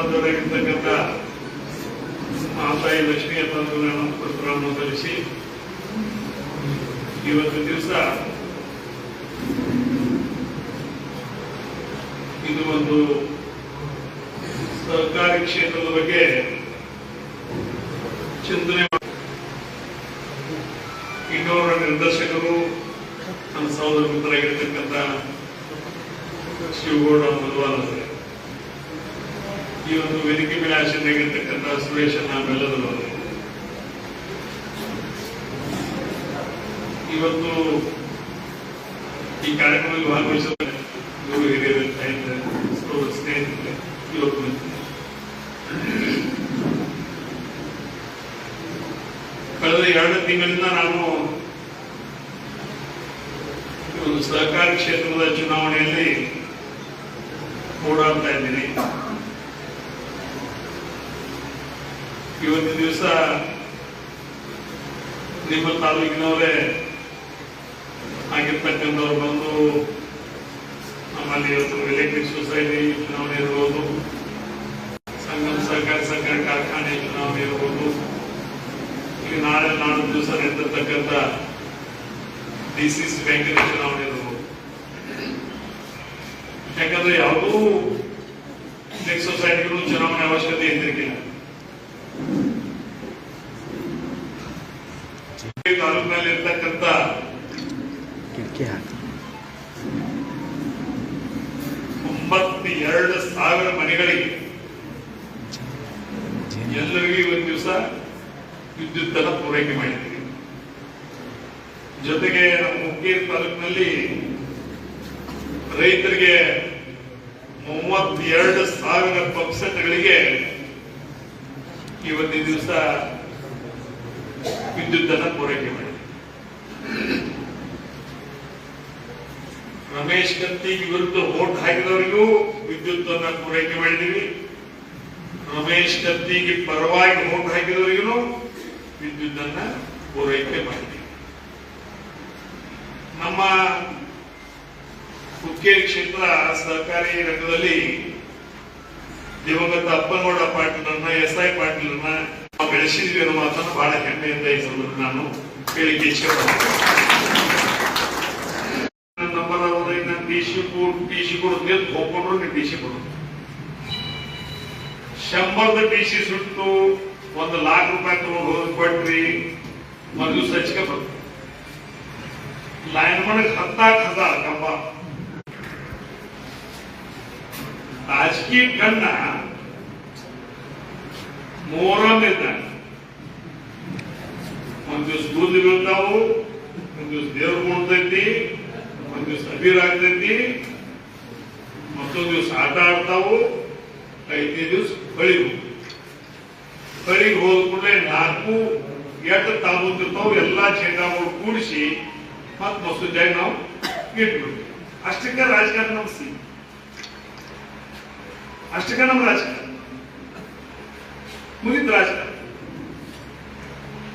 ಆರಾಧವರಾಗಿರ್ತಕ್ಕಂಥ ತಾಯಿ ಲಕ್ಷ್ಮೀ ತಂತ್ರಜ್ಞಾನ ಪತ್ರವನ್ನು ಧರಿಸಿ ಇವತ್ತು ದಿವಸ ಇದು ಒಂದು ಸರ್ಕಾರಿ ಕ್ಷೇತ್ರದ ಬಗ್ಗೆ ಚಿಂತನೆ ಇನ್ನೋರ ನಿರ್ದೇಶಕರು ನನ್ನ ಸಹೋದರ ಮಿತ್ರರಾಗಿರ್ತಕ್ಕಂಥ ಶಿವಗೌಡ ಮಧುವಾನಂದ್ರೆ ಈ ಒಂದು ವೇದಿಕೆ ಮೇಲೆ ಆಶೀರ್ವಾಗಿರ್ತಕ್ಕಂಥ ಸುರೇಶ್ ನಾವೆಲ್ಲರೂ ಇವತ್ತು ಈ ಕಾರ್ಯಕ್ರಮದಲ್ಲಿ ಭಾಗವಹಿಸಿದ್ರೆ ಗುರು ಸ್ನೇಹಿತರೆ ಇವತ್ತು ಕಳೆದ ಎರಡು ತಿಂಗಳಿಂದ ನಾನು ಒಂದು ಸಹಕಾರಿ ಕ್ಷೇತ್ರದ ಚುನಾವಣೆಯಲ್ಲಿ ಓಡಾಡ್ತಾ ಇದ್ದೀನಿ ಇವತ್ತು ದಿವಸ ನಿಮ್ಮ ತಾಲೂಕಿನವರೇ ಆಗಿರ್ತಕ್ಕಂಥವ್ರು ಬಂದು ನಮ್ಮಲ್ಲಿ ಇವತ್ತು ಎಲೆಕ್ಟ್ರಿಕ್ ಸೊಸೈಟಿ ಚುನಾವಣೆ ಇರ್ಬೋದು ಸಂಗಮ ಸಹಕಾರಿ ಸಹಕಾರ ಕಾರ್ಖಾನೆ ಚುನಾವಣೆ ಇರ್ಬೋದು ಈಗ ನಾಳೆ ನಾಡು ದಿವಸ ನಡೆದಿರ್ತಕ್ಕಂಥ ಡಿ ಸಿ ಸಿ ಬ್ಯಾಂಕಿನ ಚುನಾವಣೆ ಇರ್ಬೋದು ಯಾಕಂದ್ರೆ ಯಾವುದೂ ಸೊಸೈಟಿಗಳು ಚುನಾವಣೆ ಅವಶ್ಯಕತೆ ಇದ್ದಿರ್ಕಿಲ್ಲ ತಾಲೂಕಿನಲ್ಲಿ ಇರ್ತಕ್ಕಂಥ ಕಿಟಕಿ ಹಾಕಿ ಒಂಬತ್ತೆರಡು ಸಾವಿರ ಮನೆಗಳಿಗೆ. ಎಲ್ಲರಿಗೂ ಒಂದು ದಿವಸ ವಿದ್ಯುತ್ ಅನ್ನ ಪೂರೈಕೆ ಮಾಡಿದ್ದೀವಿ. ಜೊತೆಗೆ ನಮ್ಮ ಮುಕ್ಕೇರಿ ತಾಲೂಕಿನಲ್ಲಿ ರೈತರಿಗೆ ಮೂವತ್ತೆರಡು ಸಾವಿರ ಪಕ್ಷಗಳಿಗೆ ಇವತ್ತಿನ ದಿವಸ ವಿದ್ಯುತ್ ಅನ್ನ ಪೂರೈಕೆ ಮಾಡಿದ್ದೀವಿ. ರಮೇಶ್ ಕತ್ತಿ ವಿರುದ್ಧ ವೋಟ್ ಹಾಕಿದವರಿಗೂ ವಿದ್ಯುತ್ ಅನ್ನ ಪೂರೈಕೆ ಮಾಡಿದ್ದೀವಿ. ರಮೇಶ್ ಕತ್ತಿಗೆ ಪರವಾಗಿ ವೋಟ್ ಹಾಕಿದವರಿಗೂ ವಿದ್ಯುತ್ ಅನ್ನ ಪೂರೈಕೆ ಮಾಡಿದ್ದೀವಿ. ನಮ್ಮ ಹುಕ್ಕೇರಿ ಕ್ಷೇತ್ರ ಸಹಕಾರಿ ರಂಗದಲ್ಲಿ ದಿವಂಗತ ಅಪ್ಪನಗೌಡ ಪಾಟೀಲನ್ನ ಎಸ್ ಐ ಪಾಟೀಲನ್ನ ಬೆಳೆಸಿದ್ವಿ ಅನ್ನೋ ಮಾತನ್ನು ಬಹಳ ಹೆಮ್ಮೆಯಿಂದ ಈ ಸಂದರ್ಭ ನಾನು ಹೇಳಿಕೆ ನಂಬರ್ ಅವ್ರೆ ನಾನು ಟಿ ಸಿ ಕೊಡು ಟಿ ಸಿ ಕೊಡು ಅಂತ ಹೋಗ್ಕೊಂಡ್ರು ನೀವು ಟಿ ಸಿ ಕೊಡು ಶಂಬರ್ದ ಟಿ ಸಿ ಸುಟ್ಟು ಒಂದು ಲಾಖ ರೂಪಾಯಿ ತಗೊಂಡು ಹೋಗಿ ಕೊಟ್ರಿ ಒಂದು ದಿವಸ ಹಚ್ಕೆ ಬಂತು ಲೈನ್ ಮಾಡಕ್ ಹತ್ತಾಕ್ ಹಜಾರ್ ಕಂಬ ರಾಜಕೀಯ ಕಣ್ಣ ಮೂರೊಂದು ಇದ್ದಾನೆ ಒಂದ್ ದಿವಸ ಬೂದಿ ಬೀಳ್ತಾವು ಒಂದ್ ದಿವಸ ದೇವ್ರು ಕುಣ್ತೈತಿ ಒಂದ್ ದಿವಸ ಅಬೀರ್ ಆಗ್ತೈತಿ ಮತ್ತೊಂದ್ ದಿವಸ ಆಟ ಆಡ್ತಾವು, ಐದನೇ ದಿವಸ ಹೊಳಿವು ಹೊಳಿಗೆ ಹೋದ ಕೂಡಲೇ ನಾಲ್ಕು ಎಟ್ಟು ತಾಬೂತಿರ್ತಾವು ಎಲ್ಲಾ ಚೇಂಡಾಗಳು ಕೂಡಿಸಿ ಮತ್ ಮಸೂದಾಗಿ ನಾವು ಇಟ್ಬಿಡ್ತೀವಿ ಅಷ್ಟಕ್ಕ ರಾಜಕಾರಣ ನಮ್ಮ ಸಿ ಅಷ್ಟಕ್ಕೆ ನಮ್ಮ ರಾಜಕಾರಣ. ಮುಗಿದ ರಾಜಕಾರಣ.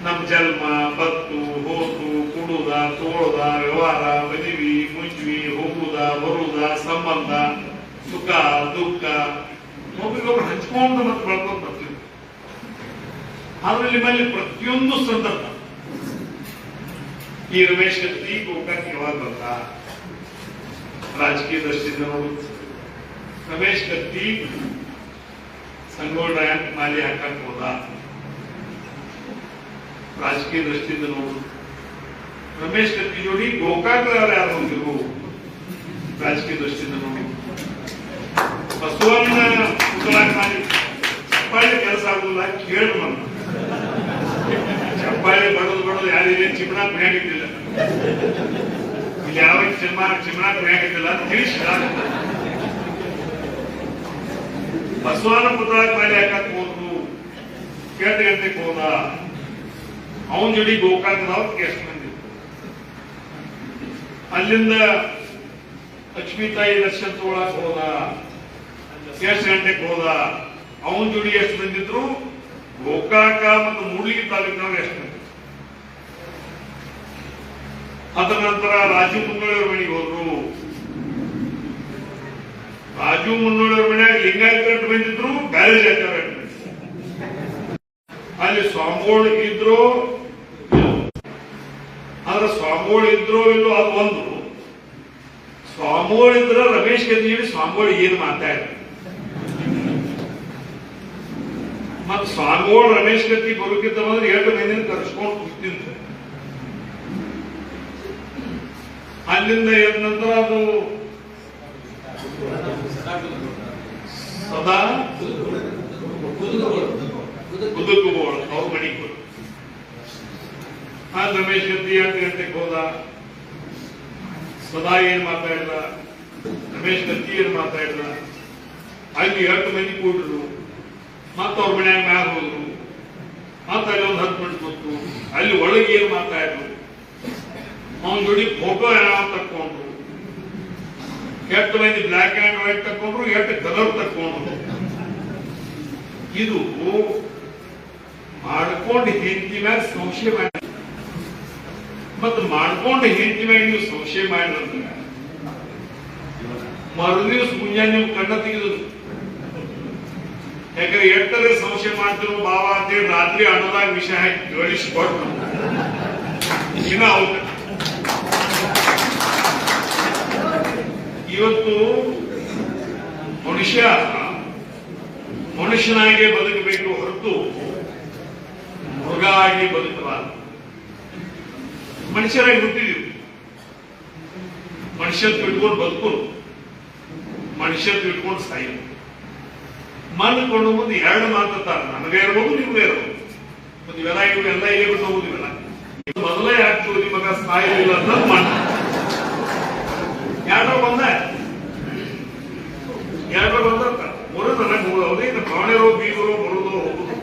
ನಮ್ಮ ಜನ್ಮ, ಬತ್ತು, ಹೋತು, ಕುಡುದ, ತೋಳದ, ವ್ಯವಹಾರ, ಮದುವಿ. ಮುಂಜ್ವಿ ಹೋಗುದ ಬರುವುದ ಸಂಬಂಧ, ಸುಖ, ದುಃಖ ಒಬ್ರಿಗೊಬ್ರು ಹಂಚ್ಕೊಂಡು ಮತ್ತೆ ಬೆಳ್ಕೊಂಡು ಬರ್ತೀವಿ. ಆದ್ರೆ ನಿಮ್ಮಲ್ಲಿ ಪ್ರತಿಯೊಂದು ಸಂದರ್ಭ. ಈ ರಮೇಶ್ ಕತ್ತಿ ಗೋಕಾಕ್ ಯಾವಾಗ ಬಂದ? ರಾಜಕೀಯ ದೃಷ್ಟಿಯಿಂದ ನೋಡುತ್ತೆ ರಮೇಶ್ ಕತ್ತಿ ಸಂಗೋಳ ರ್ಯಾಂಕ್ ಮಾಲಿ ಹಾಕಕ್ ಹೋದ? ರಾಜಕೀಯ ದೃಷ್ಟಿಯಿಂದ ನೋಡು. ರಮೇಶ್ ಕತ್ತಿ ಜೋಡಿ ಗೋಕಾಕ್ ಯಾರು ಹೋಗಿರು ರಾಜಕೀಯ ದೃಷ್ಟಿಯಿಂದ ನೋಡು ಬಸವಣ್ಣ ಪುತ್ತಳಾಗ್ ಮಾಡಿ ಚಪ್ಪಾಳೆ ಕೆಲಸ ಆಗುದಿಲ್ಲ ಕೇಳು ನನ್ನ ಚಪ್ಪಾಳೆ ಬಡದು ಬಡದು ಯಾರಿಗೆ ಚಿಮಣ ಬೇಕಿದ್ದಿಲ್ಲ ಇಲ್ಲಿ ಯಾವ ಚಿಮ್ಮ ಚಿಮಣ ಬೇಕಿದ್ದಿಲ್ಲ ಅಂತ ತಿಳಿಸಿ ಬಸವನ ಪುತ್ತಳಾಗ್ ಮಾಡಿ ಹಾಕಕ್ ಹೋದ್ರು ಕೆಟ್ಟ ಗಂಟೆಗೆ ಹೋದ ಅವನ ಜೋಡಿ ಗೋಕಾಕದವ್ರು ಎಷ್ಟು ಮಂದಿ ಅಲ್ಲಿಂದ ಲಕ್ಷ್ಮೀ ತಾಯಿ ದರ್ಶನ ತಗೊಳಕ್ ಹೋದ ಎಷ್ಟು ಹೋದ, ಅವನ ಜೋಡಿ ಎಷ್ಟು ಬಂದಿದ್ರು? ಗೋಕಾಕ ಮತ್ತು ಮೂಡ್ಲಿಗಿ ತಾಲೂಕಿನವ್ರು ಎಷ್ಟು ಬಂದಿದ್ರು? ಅದರ ನಂತರ ರಾಜು ಮುನ್ನೋಳಿಯವ್ರ ಮನೆಗೆ ಹೋದ್ರು. ರಾಜು ಮುನ್ನೋಳಿಯವ್ರ ಮನೆಯಾಗ ಲಿಂಗಾಯತ ಬಂದಿದ್ರು, ಬ್ಯಾರೇಜ್ ಅಲ್ಲಿ ಸ್ವಾಮಿಗಳು ಇದ್ರು ಆದ್ರೆ ಸ್ವಾಮಿಗಳು ಇದ್ರು ಇಲ್ಲೋ ಅದು ಒಂದು. ಸ್ವಾಮಿಗಳು ಇದ್ರ ರಮೇಶ್ ಗದ್ದಿಗೆ ಸ್ವಾಮಿಗಳು ಏನ್ ಮಾತಾಡ್ತಾರೆ ಮತ್ ಸ್ವಾಮಿಗಳು ರಮೇಶ್ ಗದ್ದಿ ಬರುಕಿದ್ದ ಅಂದ್ರೆ ಎರಡು ಮಂದಿನ ಕರ್ಸ್ಕೊಂಡು ಕೂತಿದ್ರು. ಅಲ್ಲಿಂದ ಏನ್ ನಂತರ ಅದು ಸದಾ ಕುದುಕುಬೋಳು ಅವ್ರ ಮನೆಗೆ ಆ ರಮೇಶ್ ಗದ್ದಿ ಎಂಟು ಗಂಟೆಗೆ ಹೋದ. ಸದಾ ಏನ್ ಮಾತಾಡಿದ ರಮೇಶ್ ಗದ್ದಿ ಏನ್ ಮಾತಾಡಿದ ಅಲ್ಲಿ ಎರಡು ಮಂದಿ ಕೂಡ್ರು. ಮತ್ತ ಅವ್ರ ಮನ್ಯಾಗ ಮ್ಯಾಗ ಹೋದ್ರು. ಮತ್ತ ಅಲ್ಲಿ ಒಂದು ಹತ್ತು ಮಂದಿ ಗೊತ್ತು ಅಲ್ಲಿ ಒಳಗೆ ಏನ್ ಮಾತಾಡಿದ್ರು ಅವನ ಜೋಡಿ ಫೋಟೋ ಏನೋ ತಕ್ಕೊಂಡ್ರು. ಎಷ್ಟು ಮಂದಿ ಬ್ಲಾಕ್ ಅಂಡ್ ವೈಟ್ ತಕೊಂಡ್ರು ಎಷ್ಟು ಕಲರ್ ತಕೊಂಡ್ರು ಇದು ಮಾಡ್ಕೊಂಡು ಮ್ಯಾಗ ಸಂಶಯ ಮಾಡಿ ಮತ್ತು ಮಾಡ್ಕೊಂಡು ಹೆಂಡತಿ ಮ್ಯಾಗ ನೀವು ಸಂಶಯ ಮರು ದಿವಸ ಮುಂಜಾನೆ ನೀವು ಕಣ್ಣ ತೆಗೆದು ಯಾಕಂದ್ರೆ ಎಟ್ಟರೆ ಸಂಶಯ ಮಾಡ್ತಿರೋ ಬಾವ ಅಂತೇಳಿ ರಾತ್ರಿ ಅಣ್ಣದಾಗ ವಿಷಯ ಹಾಕಿ ಜೋಡಿಸಿಕೊಟ್ಟು. ಇನ್ನ ಇವತ್ತು ಮನುಷ್ಯ ಮನುಷ್ಯನಾಗೆ ಬದುಕಬೇಕು ಹೊರತು ಮೃಗ ಆಗಿ ಬದುಕಬಾರದು. ಮನುಷ್ಯರಾಗಿ ಹುಟ್ಟಿದೀವಿ. ಮನುಷ್ಯ ತಿಳ್ಕೊಂಡು ಬದುಕೋರು ಮನುಷ್ಯ ತಿಳ್ಕೊಂಡು ಸಾಯಿ ಮನ್ಕೊಂಡು ಮುಂದೆ ಎರಡು ಮಾತಾರ ನನಗೆ ಇರ್ಬೋದು, ನಿಮ್ಗೆ ಇರ್ಬೋದು. ನೀವೆಲ್ಲ ಇವು ಎಲ್ಲ ಇವೆಲ್ಲ? ಇದು ಮೊದಲೇ ಆಗ್ತು ನಿಮಗ ಸಾಯಿಲ್ಲ ಅಂತ ಮಣ್ಣು ಯಾರೋ ಬಂದ? ಯಾರೋ ಬಂದ ಮೂರು ನನಗೆ ಇನ್ನು ಕಾಣಿರೋ ಬೀಗರೋ ಬರೋದು ಹೋಗುದು.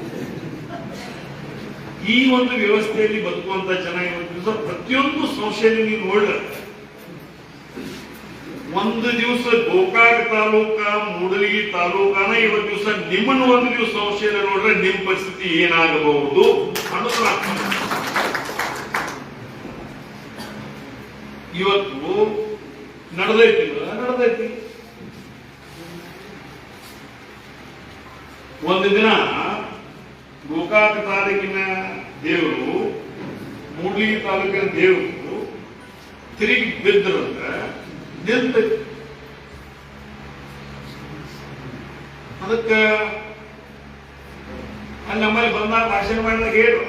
ಈ ಒಂದು ವ್ಯವಸ್ಥೆಯಲ್ಲಿ ಬದುಕುವಂತ ಜನ ಇವತ್ತು ಪ್ರತಿಯೊಂದು ಸಂಸ್ಥೆಯಲ್ಲಿ ನೀವು ನೋಡಿದ್ರೆ ಒಂದು ದಿವಸ ಗೋಕಾಕ್ ತಾಲೂಕ, ಮೂಡಲಗಿ ತಾಲೂಕನ ಇವತ್ತು ದಿವಸ ನಿಮ್ಮನ್ನು ಒಂದು ದಿವಸ ಸಂಸ್ಥೆಯಲ್ಲಿ ನೋಡ್ರೆ ನಿಮ್ಮ ಪರಿಸ್ಥಿತಿ ಏನಾಗಬಹುದು ಅನ್ನೋದು ಇವತ್ತು ನಡೆದೈತಿ ನಡೆದೈತಿ. ಒಂದು ದಿನ ಗೋಕಾಕ ತಾಲೂಕಿನ ದೇವರು ಮೂಡ್ಲಿಗಿ ತಾಲೂಕಿನ ದೇವರು ತಿರುಗಿ ಬಿದ್ದರಂತ ನಿಂತ ಅದಕ್ಕ ಅಲ್ಲಿ ನಮ್ಮಲ್ಲಿ ಬಂದಾಗ ಭಾಷಣ ಮಾಡಿದಾಗ ಹೇಳು.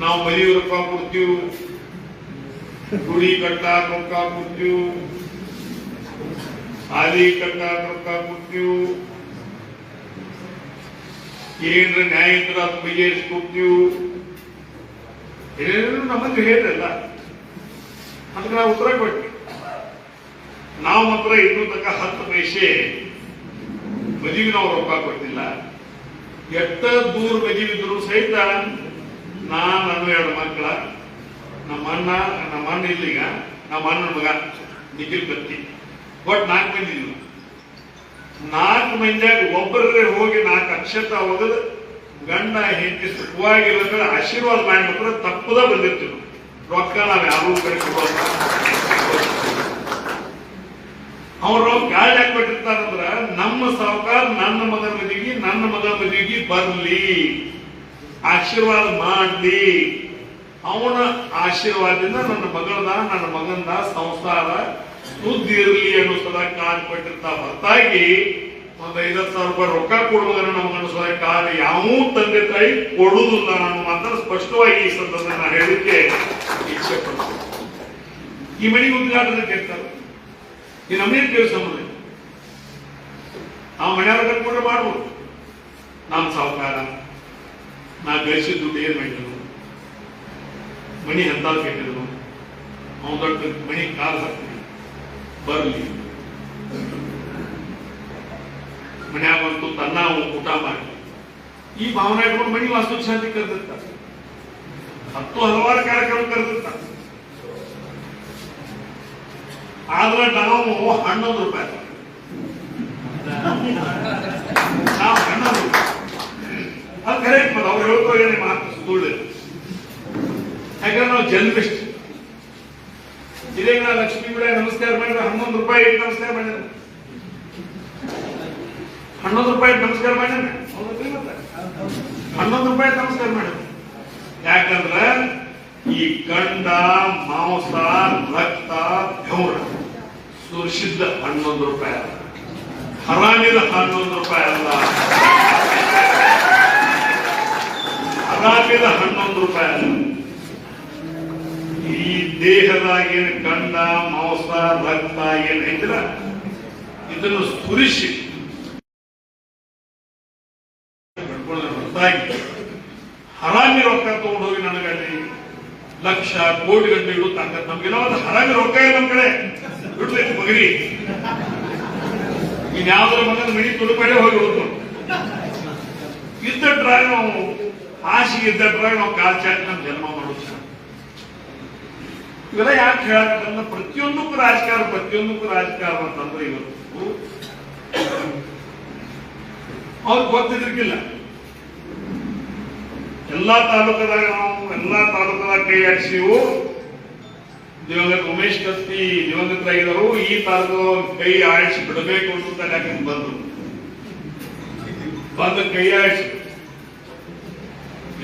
ನಾವು ಮದುವೆ ರೊಕ್ಕ ಕೊಡ್ತೀವಿ. ಗುಡಿ ಕಟ್ಟಾಕ ರೊಕ್ಕ ಕೊಡ್ತೀವಿ. ಹಾಲಿ ಕಟ್ಟಾಕ ರೊಕ್ಕ ಕೊಡ್ತೀವಿ. ಏನ್ರ ನ್ಯಾಯ ಬಗೆಹರಿಸ್ಕೊಡ್ತೀವಿ ಏನೇನು ನಮಗೆ ಹೇಳಿರಲ್ಲ ಅದಕ್ಕೆ ನಾವು ಉತ್ತರ ಕೊಟ್ವಿ. ನಾವು ಮಾತ್ರ ಇನ್ನೂ ತನಕ ಹತ್ತು ಪೈಸೆ ಮದುವೆ ನಾವು ರೊಕ್ಕ ಕೊಟ್ಟಿಲ್ಲ. ಎಷ್ಟ ದೂರ ಮಜೀವಿದ್ರು ಸಹಿತ ನಾ ನನ್ನ ಎರಡು ಮಕ್ಕಳ, ನಮ್ಮ ಅಣ್ಣ ನಮ್ಮ ಅಣ್ಣ ಇಲ್ಲಿಗ, ನಮ್ಮ ಅಣ್ಣನ ಮಗ ನಿಖಿಲ್ ಬತ್ತಿ ಒಟ್ಟು ನಾಲ್ಕು ಮಂದಿ ನಾಲ್ಕು ಮಂದಿಯಾಗ ಒಬ್ಬರೇ ಹೋಗಿ ನಾಲ್ಕು ಅಕ್ಷತ ಒಗದು ಗಂಡ ಹೆಂಡತಿ ಸುಖವಾಗಿರ್ಬೇಕಂದ್ರೆ ಆಶೀರ್ವಾದ ಮಾಡ್ಬೇಕಾದ್ರೆ ತಪ್ಪದ ಬಂದಿರ್ತೀವಿ. ರೊಕ್ಕ ನಾವು ಯಾರು ಕಡೆ ಕೊಡೋಲ್ಲ ಅವ್ರು ಗಾಳಿ ಹಾಕ್ಬಿಟ್ಟಿರ್ತಾರಂದ್ರ, ನಮ್ಮ ಸಾವುಕಾರ ನನ್ನ ಮಗನ ಮದುವೆಗೆ ನನ್ನ ಮಗನ ಮದುವೆಗೆ ಬರ್ಲಿ. ಆಶೀರ್ವಾದ ಮಾಡಲಿ. ಅವನ ಆಶೀರ್ವಾದದಿಂದ ನನ್ನ ಮಗಳದ ನನ್ನ ಮಗಂದ ಸಂಸಾರ, ಸುದ್ದಿ ಇರಲಿ ಅನ್ನೋ ಸದಾ ಕಾಲ್ ಕೊಟ್ಟಿರ್ತಾವ ಹೊರತಾಗಿ ಒಂದ್ ಐವತ್ತು ಸಾವಿರ ರೂಪಾಯಿ ರೊಕ್ಕ ಕೊಡುವುದನ್ನ ನಮ್ಗೆ ಅನಿಸೋದ ಕಾಲ ಯಾವ ತಂದೆ ತಾಯಿ ಕೊಡುವುದಿಲ್ಲ ನಾನು ಮಾತ್ರ ಸ್ಪಷ್ಟವಾಗಿ ಈ ಸಂದರ್ಭದಲ್ಲಿ ನಾನು ಹೇಳಲಿಕ್ಕೆ ಇಚ್ಛೆ ಪಡ್ತೀನಿ ಈ ಮನೆಗೆ ಉದ್ಘಾಟನೆ ಕೇಳ್ತಾರೆ? ಈ ನಮ್ಮೇನು ಕೆಲಸ ಸಂಬಂಧ ನಾವು ಮನೆಯವ್ರ ಕಟ್ಕೊಂಡ್ರೆ ಮಾಡ್ಬೋದು. ನಮ್ಮ ಸಾವುಕಾರ ನಾ ಗಳಿಸಿದ ದುಡ್ಡು ಏನ್ ಮಾಡಿದ್ರು ಮಣಿ ಎಂತ ಕೇಳಿದ್ರು. ಅವನ ದೊಡ್ಡ ಮಣಿ ಕಾಲ್ ಹಾಕ್ತೀನಿ. ಬರ್ಲಿ. ಮನ್ಯಾಗ ಬಂತು ತನ್ನ ಊಟ ಮಾಡಿ. ಈ ಭಾವನೆ ಇಟ್ಕೊಂಡು ಮನಿ ವಾಸ್ತು ಶಾಂತಿ ಕರೆದಿರ್ತಾರೆ. ಹತ್ತು ಹಲವಾರು ಕಾರ್ಯಕ್ರಮ ಕರೆದಿರ್ತಾರೆ. ಆದ್ರೆ ನಾವು ಹನ್ನೊಂದು ರೂಪಾಯಿ. ನಾವು ಹನ್ನೊಂದು ಅದು ಕರೆಕ್ಟ್ ಮತ್ತೆ ಅವ್ರು ಹೇಳ್ತಾರೆ ಮಾತು ಸುಳ್ಳು. ಯಾಕಂದ್ರೆ ನಾವು ಜರ್ನಲಿಸ್ಟ್. ಇದೇ ಲಕ್ಷ್ಮೀ ಬಿಡ ನಮಸ್ಕಾರ ಮಾಡಿದ್ರೆ ಹನ್ನೊಂದು ರೂಪಾಯಿ ನಮಸ್ಕಾರ ಮಾಡಿದ್ರೆ. ಹನ್ನೊಂದು ರೂಪಾಯಿ ನಮಸ್ಕಾರ ಮಾಡ್ಯಾನ ಹನ್ನೊಂದು ರೂಪಾಯಿ ನಮಸ್ಕಾರ ಮಾಡ್ಯಾನ ಯಾಕಂದ್ರ ಈ ಗಂಡ, ಮಾಂಸ, ರಕ್ತ ಬೆವರ ಸುರಿಸಿದ್ದ ಹನ್ನೊಂದು ರೂಪಾಯಿ ಅಲ್ಲ. ಹರಾಮಿದ ಹನ್ನೊಂದು ರೂಪಾಯಿ ಅಲ್ಲ. ಹರಾಮಿದ ಹನ್ನೊಂದು ರೂಪಾಯಿ ಅಲ್ಲ. ಈ ದೇಹದಾಗ ಏನು ಗಂಡ, ಮಾಂಸ, ರಕ್ತ ಏನ್ ಐತಿಲ್ಲ ಇದನ್ನು ಸುರಿಸಿ ಪಡ್ಕೊಳ್ಳೋದ್ರ ಹೊರತಾಗಿ ಹರಾಮಿ ರೊಕ್ಕ ತಗೊಂಡು ಹೋಗಿ ನನಗಲ್ಲಿ ಲಕ್ಷ ಕೋಟಿ ಗಂಟೆ ಇಡು ತಾಕತ್ ನಮ್ಗೆಲ್ಲ ಒಂದು ಹರಾಮಿ ರೊಕ್ಕ ಇಲ್ಲ ನಮ್ ಕಡೆ. ಬಿಡ್ಬೇಕು ಮಗರಿ. ಇನ್ಯಾವ್ದ್ರ ಮಗನ ಮಣಿ ತುಡುಪಡೆ ಹೋಗಿ ಹೋಗ್ತು ಇದ್ದಟ್ರಾಗ ನಾವು ಇದ್ದ ಇದ್ದಟ್ರಾಗ ನಾವು ಕಾಲ್ ಚಾಟ್ ನಮ್ಮ ಜನ್ಮ ಮಾಡೋದು. ಇವೆಲ್ಲ ಯಾಕೆ ಹೇಳಕ್ಕಂದ್ರೆ ಪ್ರತಿಯೊಂದಕ್ಕೂ ರಾಜಕಾರಣ ಪ್ರತಿಯೊಂದಕ್ಕೂ ರಾಜಕಾರಣ ಅಂತಂದ್ರೆ ಇವತ್ತು. ಅವ್ರಿಗೆ ಗೊತ್ತಿದ್ರಿಗಿಲ್ಲ ಎಲ್ಲಾ ತಾಲೂಕದಾಗ ನಾವು ಎಲ್ಲಾ ತಾಲೂಕದಾಗ ಕೈ ಹಾಕ್ಸಿವು ದಿವಂಗತ ಉಮೇಶ್ ಕತ್ತಿ ದಿವಂಗತರಾಗಿದ್ದರು ಈ ತಾಲೂಕು ಕೈ ಆಡಿಸಿ ಬಿಡಬೇಕು ಅಂತ ಯಾಕಂದ್ರೆ ಬಂದ್ರು? ಬಂದ ಕೈ ಆಡಿಸಿ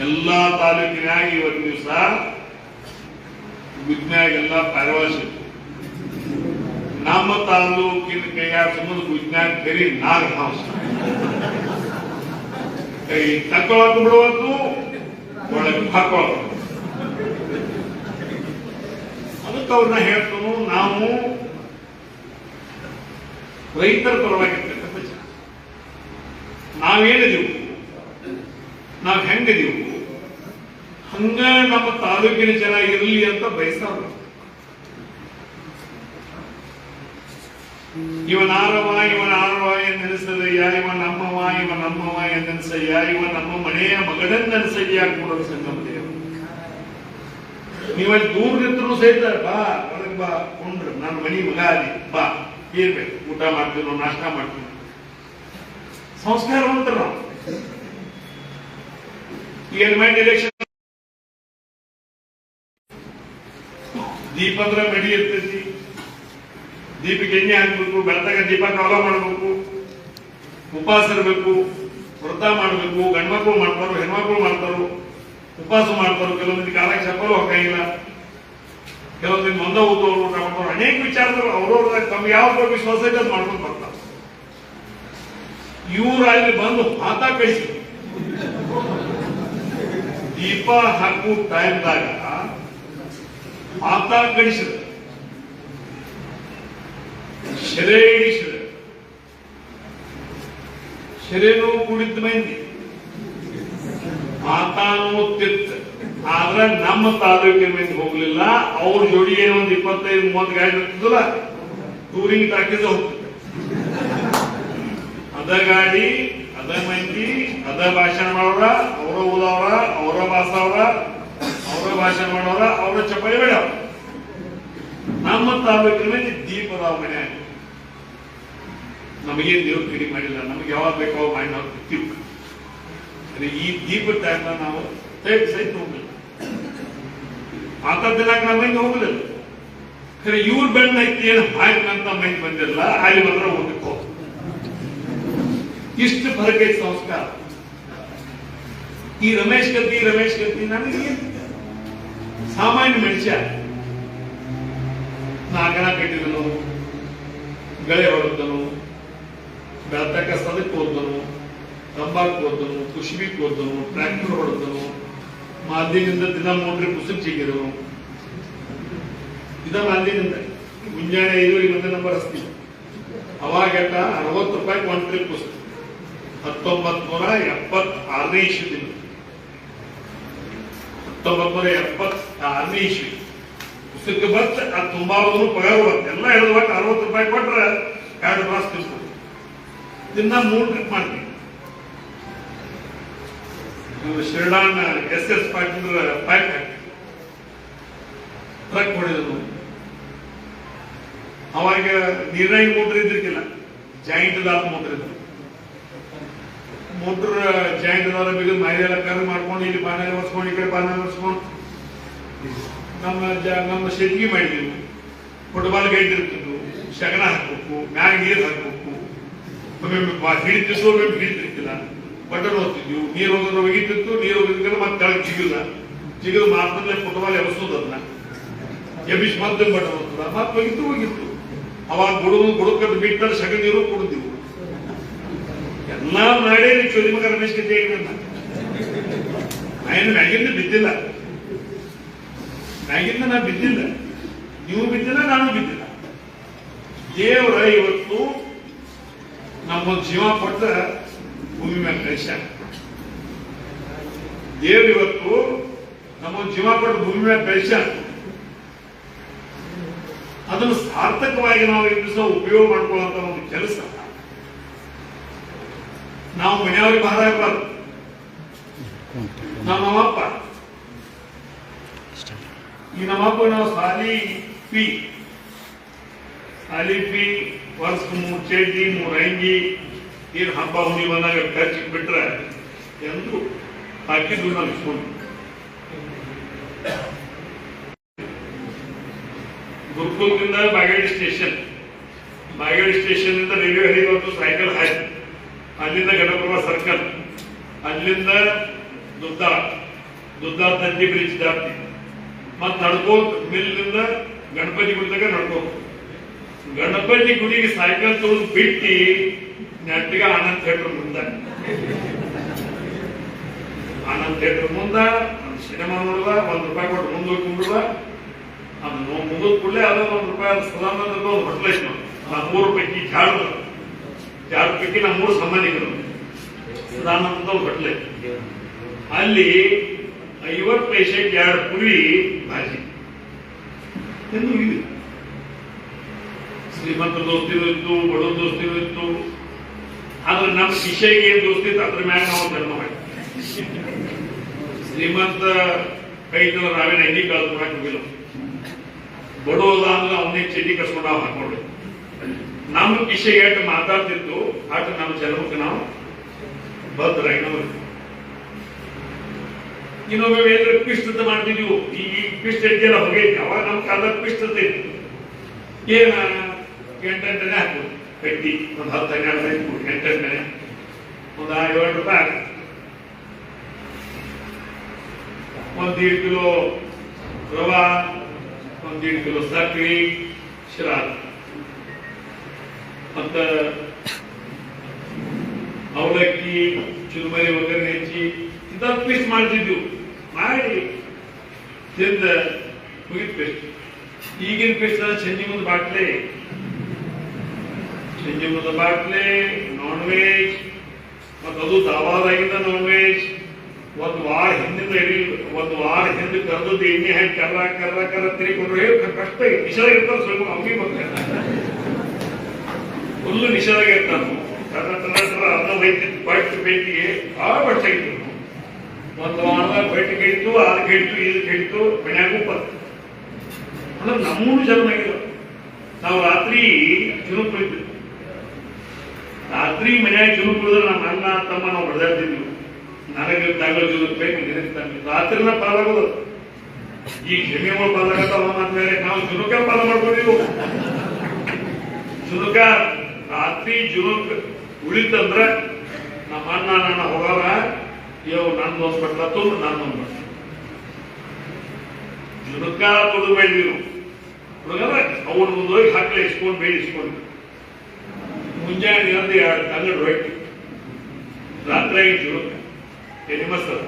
ಎಲ್ಲಾ ತಾಲೂಕಿನಾಗ ಇವತ್ತು ದಿವಸ ಗುಜ್ನ್ಯಾಗೆಲ್ಲ ಪಾರವಾಸಿ ನಮ್ಮ ತಾಲೂಕಿನ ಕೈ ಸಂಬಂಧ ಗುಜ್ನ್ಯಾಗ ಕರಿ ನಾಗ ಹಾಂಸ ಕೈ ತಕ್ಕೊಳಕ್ ಬಿಡುವತ್ತು ಒಳಗೆ ಹಾಕೊಳ್ಳೋದು ಅದಕ್ಕೆ ಅವ್ರನ್ನ ಹೇಳ್ತಾನು, ನಾವು ರೈತರ ಪರವಾಗಿರ್ತಕ್ಕಂಥ ಜನ ನಾವೇನಿದೀವು? ನಾವ್ ಹೆಂಗಿದೀವು? ಹಂಗ ನಮ್ಮ ತಾಲೂಕಿನ ಜನ ಇರಲಿ ಅಂತ ಬಯಸ್ತಾರ ಇವನಾರವ ಇವನಾರವ ಎಂದೆನಿಸದಯ್ಯ ಇವ ನಮ್ಮವ ಇವ ನಮ್ಮವ ಎಂದೆನಿಸಯ್ಯ ಇವ ನಮ್ಮ ಮನೆಯ ಮಗನೆಂದೆನಿಸಯ್ಯ ಕೂಡ ಸಂಗಮ ದೇವ ನೀವಲ್ಲಿ ದೂರ ನಿಂತರು ಸಹಿತ ಬಾ, ಒಳಗ್ ಬಾ, ಕೊಂಡ್ರು ನನ್ನ ಮನಿ ಮಗ ಅದಿ ಬಾ ಏನ್ಬೇಕು ಊಟ ಮಾಡ್ತೀವಿ ನಾವು ನಾಷ್ಟ ಮಾಡ್ತೀವಿ ಸಂಸ್ಕಾರವಂತರ ನಾವು. ಏನ್ ಮೈಂಡ್ ಎಲೆಕ್ಷನ್ ದೀಪ ಅಂದ್ರೆ ಮಡಿ ಇರ್ತೈತಿ ದೀಪಕ್ಕೆ ಎಣ್ಣೆ ಹಾಕ್ಬೇಕು ಬೆಳತಾಗ ದೀಪ ಕಾಲ ಮಾಡಬೇಕು, ಉಪವಾಸ ಇರಬೇಕು, ವ್ರತ ಮಾಡಬೇಕು, ಗಂಡ್ಮಕ್ಳು ಮಾಡ್ತಾರೋ, ಹೆಣ್ಮಕ್ಳು ಮಾಡ್ತಾರೋ, ಉಪವಾಸ ಮಾಡ್ತಾರೋ, ಕೆಲವೊಂದು ಕಾಲಕ್ಕೆ ಚಪ್ಪಲು ಹೋಗಂಗಿಲ್ಲ ಕೆಲವೊಂದು ಮಂದ ಓದೋರು ಊಟ ಮಾಡ್ತಾರೋ, ಅನೇಕ ವಿಚಾರಗಳು ಅವ್ರವ್ರ ತಮ್ಗೆ ಯಾವ ವಿಶ್ವಾಸ ಇದೆ ಮಾಡ್ಕೊಂಡು ಬರ್ತಾರೆ. ಇವ್ರು ಅಲ್ಲಿ ಬಂದು ಮಾತ ಕಳಿಸಿ. ದೀಪ ಹಾಕುವ ಟೈಮ್ದಾಗ ಮಾತಾ ಕಳಿಸಿದ ಶೆರೆ. ಹಿಡಿಸಿದ ಶೆರೆನೂ ಕುಡಿದ ಮಂದಿ. ಮಾತಾನು ತಿತ್ತ ಆದ್ರೆ ನಮ್ಮ ತಾಲೂಕಿನ ಮಂದಿ ಹೋಗ್ಲಿಲ್ಲ. ಅವ್ರ ಜೋಡಿ ಏನೋ ಒಂದ್ ಇಪ್ಪತ್ತೈದು, ಮೂವತ್ತು ಗಾಡಿ ಇರ್ತದಲ್ಲ ಟೂರಿಂಗ್ ತಾಕಿದ ಹೋಗ್ತಿದ್ದೆ ಅದ ಗಾಡಿ, ಅದ ಮಂದಿ, ಅದ ಭಾಷಣ ಮಾಡೋರ, ಅವರ ಓದವ್ರ ಅವರ ಭಾಷಾವ್ರ, ಅವರ ಭಾಷಣ ಮಾಡೋರ, ಅವರ ಚಪ್ಪಲಿ ಬೇಡ ನಮ್ಮ ತಾಲೂಕಿನ ಮಂದಿ ದೀಪದ ಮನೆ ನಮಗೇನ್ ದೇವ್ರ ಕಡಿಮೆ ಮಾಡಿಲ್ಲ, ನಮ್ಗೆ ಯಾವಾಗ ಬೇಕೋ ಮಾಡಿ ನಾವು ತಿರ್ತೀವಿ ಅಂದ್ರೆ ಈ ದೀಪ ಟೈಮ್ನ ನಾವು ಸೈಡ್ ಸಹಿತ ಹೋಗ್ಲಿಲ್ಲ ಮಾತಾಡ್ದಾಗ ನಮ್ಮ ಮೈಂಡ್ ಹೋಗ್ಲಿಲ್ಲ ಖರೆ, ಇವ್ರ ಬೆಣ್ಣ ಐತಿ ಏನು ಹಾಯ್ತಂತ ಮೈಂಡ್ ಬಂದಿಲ್ಲ, ಅಲ್ಲಿ ಬಂದ್ರೆ ಹೋಗ್ಬೇಕು. ಹೋಗ್. ಇಷ್ಟು ಐತಿ ಸಂಸ್ಕಾರ. ಈ ರಮೇಶ್ ಕತ್ತಿ ರಮೇಶ್ ಕತ್ತಿ ನನಗೆ? ಸಾಮಾನ್ಯ ಮನುಷ್ಯ. ನಾಗಣ ಕಟ್ಟಿದನು, ಗಳೆ ಹೊಡೆದನು ಬೆಳತಕ್ಕ ಸದಕ್ಕೆ ಹೋದನು ತಂಬಾಕು ಓದ್ದನು ಕುಶ್ಬಿಕ್ ಹೋದನು ಟ್ರ್ಯಾಕ್ಟರ್ ಹೊಡೆದನು, ಮಾಧ್ಯಮದಿಂದ ದಿನ ಮೋಟ್ರಿ ಪುಸ್ತಕ ಸಿಕ್ಕಿದನು ಇದ ಮಾಧ್ಯಮದಿಂದ. ಮುಂಜಾನೆ ಐದು ಇನ್ನೊಂದು ನಂಬರ್ ಹಚ್ತೀವಿ ಅವಾಗ ಅರವತ್ತು ರೂಪಾಯಿ ಒಂದು ಟ್ರಿಪ್ ಪುಸ್ತಕ. ಹತ್ತೊಂಬತ್ ನೂರ ಎಪ್ಪತ್ ಆರನೇ ಇಸ್ವಿದಿಂದ. ಹತ್ತೊಂಬತ್ ನೂರ ಎಪ್ಪತ್ ಆರನೇ ಇಸ್ವಿ. ಪುಸ್ತಕ ಬರ್ತ, ಅದು ತುಂಬಾ ಪಗಾರ ಬರುತ್ತೆ. ಎಲ್ಲ ಒಟ್ಟು ಅರವತ್ತು ರೂಪಾಯಿ ಕೊಟ್ರೆ ಎರಡು ಮಾಸ ದಿನ ಮೂರು ಟ್ರಿಪ್ ಮಾಡ್ತೀವಿ. ಶಿರ್ಡಾನ್ S S Patil pack truck ಹೊಡೆದ್ರು ಅವಾಗ ನೀರಾಗಿ ಮೋಟ್ರ್ ಇದ್ದಿರ್ಕಿಲ್ಲ. ಜಾಯಿಂಟ್ ದಾರ ಮೋಟ್ರ್ ಇದ್ರು ಮೋಟ್ರ್ ಜಾಯಿಂಟ್ ದಾರ ಬಿಗಿದು ಮೈದೆಲ್ಲ ಕರ್ ಮಾಡ್ಕೊಂಡು ಇಲ್ಲಿ ಬಾನಾಗ ಒರ್ಸ್ಕೊಂಡು, ಈ ಕಡೆ ಬಾನಾಗ ಒರ್ಸ್ಕೊಂಡು. ನಮ್ಮ ನಮ್ಮ ಶೆಟ್ಗಿ ಮಾಡಿದ್ವಿ ಫುಟ್ಬಾಲ್ ಗೈಡ್ ಇರ್ತಿದ್ವು ಶಗನ ಹಾಕ್ಬೇಕು, ಮ್ಯಾಗ ನೀರು ಹಾಕ್ಬೇಕು. ಹಿಡಿತಿತ್ತು ಹಿಡಿತಿರ್ತಿಲ್ಲ ಬಟನ್ ಓದ್ತಿದ್ವಿ ನೀರು ಹೋಗಿದ್ರೆ ಒಗಿತಿತ್ತು ನೀರು ಹೋಗಿದ್ರೆ ಮತ್ತೆ ಕೆಳಗೆ ಜಿಗಿಲ್ಲ ಜಿಗಿದು ಮಾತ್ರಲ್ಲೇ ಫುಟ್ಬಾಲ್ ಎಬ್ಸೋದು ಅದನ್ನ. ಎಬ್ಬಿಸಿ ಮತ್ತೆ ಬಟನ್ ಓದ್ತದ ಮತ್ತೆ ಹೋಗಿತ್ತು ಹೋಗಿತ್ತು. ಅವಾಗ ಗುಡುಗು ಗುಡುಕದ್ದು ಬಿಟ್ಟರೆ ಸಗಣಿ ನೀರು ಕುಡಿದಿವು ಎಲ್ಲ ಮಾಡೇ ಚೋರಿ ಮಗ ರಮೇಶ್ ನನ್ನ ನಾನು ಮ್ಯಾಗಿಂದ ಬಿದ್ದಿಲ್ಲ. ಮ್ಯಾಗಿಂದ ನಾ ಬಿದ್ದಿಲ್ಲ. ನೀವು ಬಿದ್ದಿಲ್ಲ, ನಾನು ಬಿದ್ದಿಲ್ಲ. ದೇವರ ಇವತ್ತು ನಮ್ಮ ಜೀವ ಕೊಟ್ಟ ಭೂಮಿ ಮೇಲೆ ಕಳಿಸ್ಯಾರ ದೇವ್ರು ಇವತ್ತು ನಮ್ಮ ಜೀವ ಪಟ್ಟ ಭೂಮಿ ಮೇಲೆ ಕಳಿಸ್ಯಾರ ಅದನ್ನು ಸಾರ್ಥಕವಾಗಿ ನಾವು ಎಬ್ಬಿಸೋ ಉಪಯೋಗ ಮಾಡ್ಕೊಳ್ಳುವಂತ ಒಂದು ಕೆಲಸ. ನಾವು ಮನೆಯವ್ರಿಗೆ ಭಾರ ಇರಬಾರ್ದು ನಮ್ಮಪ್ಪ. ಈ ನಮ್ಮಪ್ಪ ನಾವು ಸಾಲಿ ಪಿ. ಸಾಲಿ ಪಿ ವರ್ಷ ಮೂರು ಚೇಟಿ ಮೂರು ಅಂಗಿ ಏನು ಹಬ್ಬ ಹುಣ್ಣಿ ಬಂದಾಗ ಖರ್ಚು ಬಿಟ್ರೆ ಎಂದು ಹಾಕಿದ್ದು ನಾವು ಸ್ಕೂಲ್ ಗುರುಕುಲದಿಂದ ಬಾಗೇಡಿ ಸ್ಟೇಷನ್. ಬಾಗೇಡಿ ಸ್ಟೇಷನ್ ಇಂದ ರೈಲ್ವೆ ಹಳಿ ಸೈಕಲ್ ಹಾಯ್ ಅಲ್ಲಿಂದ ಗಣಪ್ರಭಾ ಸರ್ಕಲ್. ಅಲ್ಲಿಂದ ದುದ್ದ ದುದ್ದ ತಂತಿ ಬ್ರಿಡ್ಜ್ ದಾಟಿ ಮತ್ತು ನಡ್ಕೋ ಮಿಲ್ಲಿಂದ ಗಣಪತಿ ಗುಡಿ ತನಕ ನಡ್ಕೋತ ಗಣಪತಿ ಗುಡಿಗೆ ಸೈಕಲ್ ತಗೊಂಡು ಬಿಟ್ಟಿ ನೆಟ್ಟಿಗ ಆನಂದ್ ಥಿಯೇಟರ್ ಮುಂದ. ಆನಂದ್ ಥಿಯೇಟರ್ ಮುಂದೆ, ಒಂದು ಸಿನಿಮಾ ನೋಡುವ, ಒಂದ್ ರೂಪಾಯಿ ಕೊಟ್ಟು ಮುಂದೆ ಹೋಗಿ ಕುಂಡುವ ಅದು ಮುಂದೆ ಕೂಡಲೇ ಅದ ಒಂದ್ ರೂಪಾಯಿ ಸದಾನಂದ ಒಂದು ಹೊಟ್ಲೇಶ್ ನಾವು ಮೂರು ಪೈಕಿ ಜಾಡು ಜಾಡು ಪೈಕಿ ನಮ್ಮ ಮೂರು ಸಂಬಂಧಿಕರು ಸದಾನಂದ ಒಂದು ಹೊಟ್ಟೆ ಅಲ್ಲಿ ಐವತ್ತು ಪೈಸೆಗೆ ಎರಡು ಪುರಿ ಭಾಜಿ ಇದೆ. ಶ್ರೀಮಂತ ದೋಸ್ತಿನೂ ಇತ್ತು ಬಡವ ದೋಸ್ತಿನೂ ಇತ್ತು. ಆದ್ರೆ ನಮ್ಮ ಶಿಷ್ಯಗೆ ಏನ್ ದೋಸ್ತಿ ಇತ್ತು, ಅದ್ರ ಮ್ಯಾಗ ನಾವು ಜನ್ಮ ಮಾಡಿ ಶ್ರೀಮಂತ ಕೈತಂದ್ರೆ ನಾವೇನು ಅಂಗಿ ಕಳ್ಕೊಳಕ್ ಹೋಗಿಲ್ಲ. ಬಡವಲ್ಲ ಅಂದ್ರೆ ಅವನೇ ಚೀಟಿ ಕಸ್ಕೊಂಡು ನಾವು ಹಾಕೊಂಡು ನಮ್ಮ ಕಿಶೆಗೆ ಎಷ್ಟು ಮಾತಾಡ್ತಿತ್ತು ಆಟ ನಮ್ಮ ಜನ್ಮಕ್ಕೆ ನಾವು ಬದ್ರ ಇರ್ತೀವಿ. ಇನ್ನೊಮ್ಮೆ ಏನಾದ್ರು ಅಂತ ಮಾಡ್ತಿದ್ವು ಈ ಪಿಸ್ಟ್ ಎಡ್ಗೆಲ್ಲ ಹೋಗೈತಿ ಅವಾಗ ನಮ್ಮ ಕಾಲದ ಪಿಸ್ಟ್ ಅಂತ ಏನ ಎಂಟೆಂಟನೆ ಹಾಕ್ಬೋದು ಕಟ್ಟಿ, ಒಂದು ಹತ್ತು ಹನ್ನೆರಡು ಐದು ಎಂಟೆಂಟನೆ. ಒಂದು ಏಳು ರೂಪಾಯಿ ಹಾಕು. ಒಂದ್ ದೀಡ್ ಕಿಲೋ ರವಾ ಒಂದು ದೀಡ್ ಕಿಲೋ ಸಕ್ರಿ ಶಿರಾ ಮತ್ತ ಅವಲಕ್ಕಿ, ಚುರುಮರಿ ಒಗ್ಗರಣೆ ಹೆಚ್ಚಿ ಇಂಥ ಪೀಸ್ ಮಾಡ್ತಿದ್ವು. ಮಾಡಿ ತಿಂದ ಮುಗಿದ ಪೇಸ್ಟ್ ಈಗಿನ ಪೇಸ್ಟ್ ಸಂಜೆ ಮುಂದೆ ಬಾಟ್ಲೆ ಸಂಜೆ ಮುಂದೆ ಬಾಟ್ಲೆ ನಾನ್ ವೆಜ್ ಮತ್ತು ಅದು ದಾವಾದಾಗಿಂದ ನಾನ್ ವೆಜ್ ಒಂದು ವಾರ ಹಿಂದಿನ ಇಡೀ, ಒಂದು ವಾರ ಹಿಂದೆ ಕರೆದದ್ದು ಎಣ್ಣೆ ಹಾಕಿ ಕರ್ರ ಕರ್ರ ಕರ್ರ ತಿರುಗಿಕೊಂಡ್ರೆ ಕಷ್ಟ ನಿಷೇಧ ಇರ್ತಾರೆ ಸ್ವಲ್ಪ ಅವ್ನಿ ಬರ್ತಾರೆ ಫುಲ್ಲು ನಿಷೇಧ ಇರ್ತಾನು ಕರ್ರ ಕರ್ರ ಕರ್ರ ಅನ್ನ ಬೈತಿ ಬೈಟ್ ಬೈತಿಗೆ ಭಾಳ ಬಟ್ ಇತ್ತು ಒಂದು ವಾರದಾಗ ಬಟ್ ಹಿಡಿತು ಅದು ಹಿಡಿತು ಇದು ಹಿಡಿತು ಮನ್ಯಾಗೂ ಬಂತು ಅಂದ್ರೆ ನಮ್ಮೂರು ಜನ್ಮ ಆಗಿಲ್ಲ. ನಾವು ರಾತ್ರಿ ತಿರುಪತಿ ರಾತ್ರಿ ಮನ್ಯಾಗ ಜುನುಕ್ ಕುಡಿದ್ರೆ ನಮ್ಮ ಅಣ್ಣ ತಮ್ಮ ನಾವು ಹೊಡೆದಾಡ್ತಿದ್ವಿ ನನಗೆ ತಾಗಳು ಜುನುಕ್ ಬೇಕು ನಿನಗೆ ರಾತ್ರಿ ಪಾಲಾಗೋದು. ಈ ಕ್ಷಮೆಗಳು ಪಾಲಾಗತ್ತಾವ ಅಂದ್ಮೇಲೆ ನಾವು ಜುನುಕ ಪಾಲ ಮಾಡ್ಕೊಂಡಿವು ಜುನುಕ ರಾತ್ರಿ ಜುನುಕ್ ಉಳಿತಂದ್ರ ನಮ್ಮ ಅಣ್ಣ, ನನ್ನ ಹೋಗಾರ, ಇವ್ ನನ್ನ ಒಂದ್ ಬಟ್ಲತ್ತು ನನ್ನ ಜುನುಕ ತೊಡಬೇಡಿ ನೀವು. ಹುಡುಗರ ಅವ್ರ ಮುಂದೋಗಿ ಹಾಕ್ಲೆ ಇಸ್ಕೊಂಡು. ಮುಂಜಾನೆ ಎರಡು ತಂಗಡು ರೊಟ್ಟಿ ರಾತ್ರಿ ಐದು ಎಣ್ಣೆ ಮಸಾಲ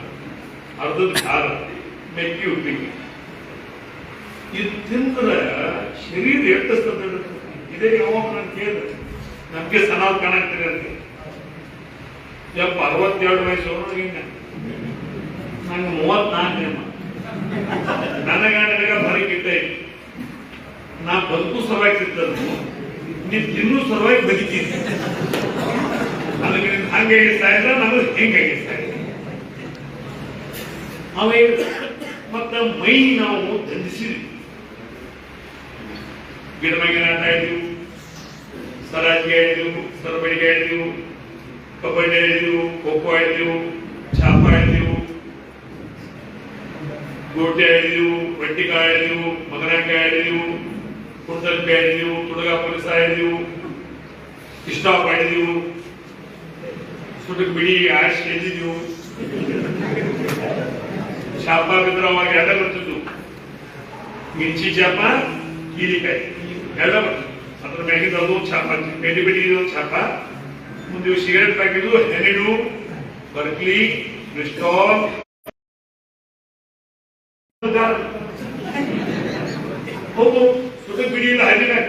ಅರ್ಧದ ಖಾರ ಮೆಕ್ಕಿ ಉಪ್ಪಿಗೆ ಇದು ತಿಂದ್ರೆ ಶರೀರ ಎಟ್ಟಿಸ್ತದೆ ಇದೇ ಯಾವಾಗ ನಾನು ಕೇಳಿದೆ. ನಮ್ಗೆ ಸನಾವ್ ಕಾಣಾಗ್ತೀರಿ ಅಂತ. ಯಪ್ಪ, ಅರವತ್ತೆರಡು ವಯಸ್ಸು ಹಿಂಗ ನಂಗೆ ಮೂವತ್ನಾಲ್ಕು ನಿಮ್ಮ ನನಗ ನನಗ ಬರಕಿಟ್ಟೆ ನಾ ಬದುಕು ಸಲುವಾಗಿ ತಿಂತದ್ದು ನೀನ್ ತಿನ್ನು ಸಲುವಾಗಿ ಬದುಕೀನಿ ಅದಕ್ಕೆ ನಿನ್ ಹಂಗೆ ಆಗಿಸ್ತಾ ಇಲ್ಲ ನಮಗೆ ಹೆಂಗೆ ಆಗಿಸ್ತಾ ಇಲ್ಲ ಅವೇ ಮತ್ತ ಮೈ ನಾವು ದಂಡಿಸಿದ್ವಿ ಗಿಡಮಗಿನ ಆಟ ಆಡಿದ್ವು ಸರಾಜಿಗೆ ಆಡಿದ್ವು ಸರಬಡಿಗೆ ಆಡಿದ್ವು ಕಬಡ್ಡಿ ಆಡಿದ್ವು ಖೋ ಖೋ ಆಡಿದ್ವು ಚಾಪ ಆಡಿದ್ವು ಗೋಟೆ ಆಡಿದ್ವು ಬಟ್ಟಿಕಾಯಿ ಆಡಿದ್ವು ಮಗನಕಾಯಿ ಆಡಿದ್ವು ಕುಂಟಲ್ಕಾಯಿ ಆಡಿದ್ವು ತುಡುಗ ಪೊಲೀಸ್ ಆಡಿದ್ವು ಇಷ್ಟ ಆಡಿದ್ವು ಸುಟಕ್ ಬಿಡಿ ಆಶ್ ಎದ್ದಿದ್ವು ಶಾಪ ಬಿದ್ರ ಅವಾಗ ಎಲ್ಲ ಬರ್ತಿದ್ವು. ಮಿಂಚಿ ಚಾಪ, ಕೀಲಿಕಾಯಿ, ಎಲ್ಲ ಬರ್ತಿದ್ವು. ಅದ್ರ ಮ್ಯಾಗಿದ್ದು ಅದು ಚಾಪ ಬೆಡಿ ಬೆಡಿ ಚಾಪ, ಮುಂದೆ ಸಿಗರೇಟ್ ಪ್ಯಾಕೆಟ್ ಹೆನಿಡು ಬರ್ಕ್ಲಿ ಕ್ರಿಸ್ಟಾಲ್ ಹೌದು ಸುಟಕ್ ಬಿಡಿ ಇಲ್ಲ ಹಾದಿ ಮ್ಯಾಗ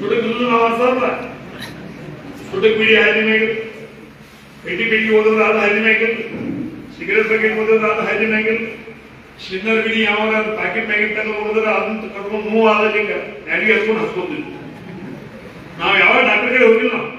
ಸುಟಕ್ ಇಲ್ಲ ನಾವು ಅನ್ಸಲ್ಲ ಸುಟಕ್ ಬಿಡಿ ಹಾದಿ ಮ್ಯಾಗ. ಪೆಟಿ ಬಿಡಿ ಓದಿದ್ರೆ ಅದು ಹಾದಿ ಮ್ಯಾಗ. ಸಿಗರೆಟ್ ಪ್ಯಾಕೆಟ್ ಓದಿದ್ರೆ ಅದು ಹಾದಿ ಮ್ಯಾಗ. ಸಿನ್ನರ್ ಬಿಡಿ ಯಾವಾಗ ಪ್ಯಾಕೆಟ್ ತಗೊಂಡು ಹೋದ್ರೆ ಅದನ್ನ ಕರ್ಕೊಂಡು ಮೂವ್ ಆದ ಹಿಂಗ ಹಚ್ಕೊತಿದ್ವಿ ನಾವು ಯಾವ ಡಾಕ್ಟರ್ ಕಡೆ ಹೋಗಿಲ್ಲ. ನಾವು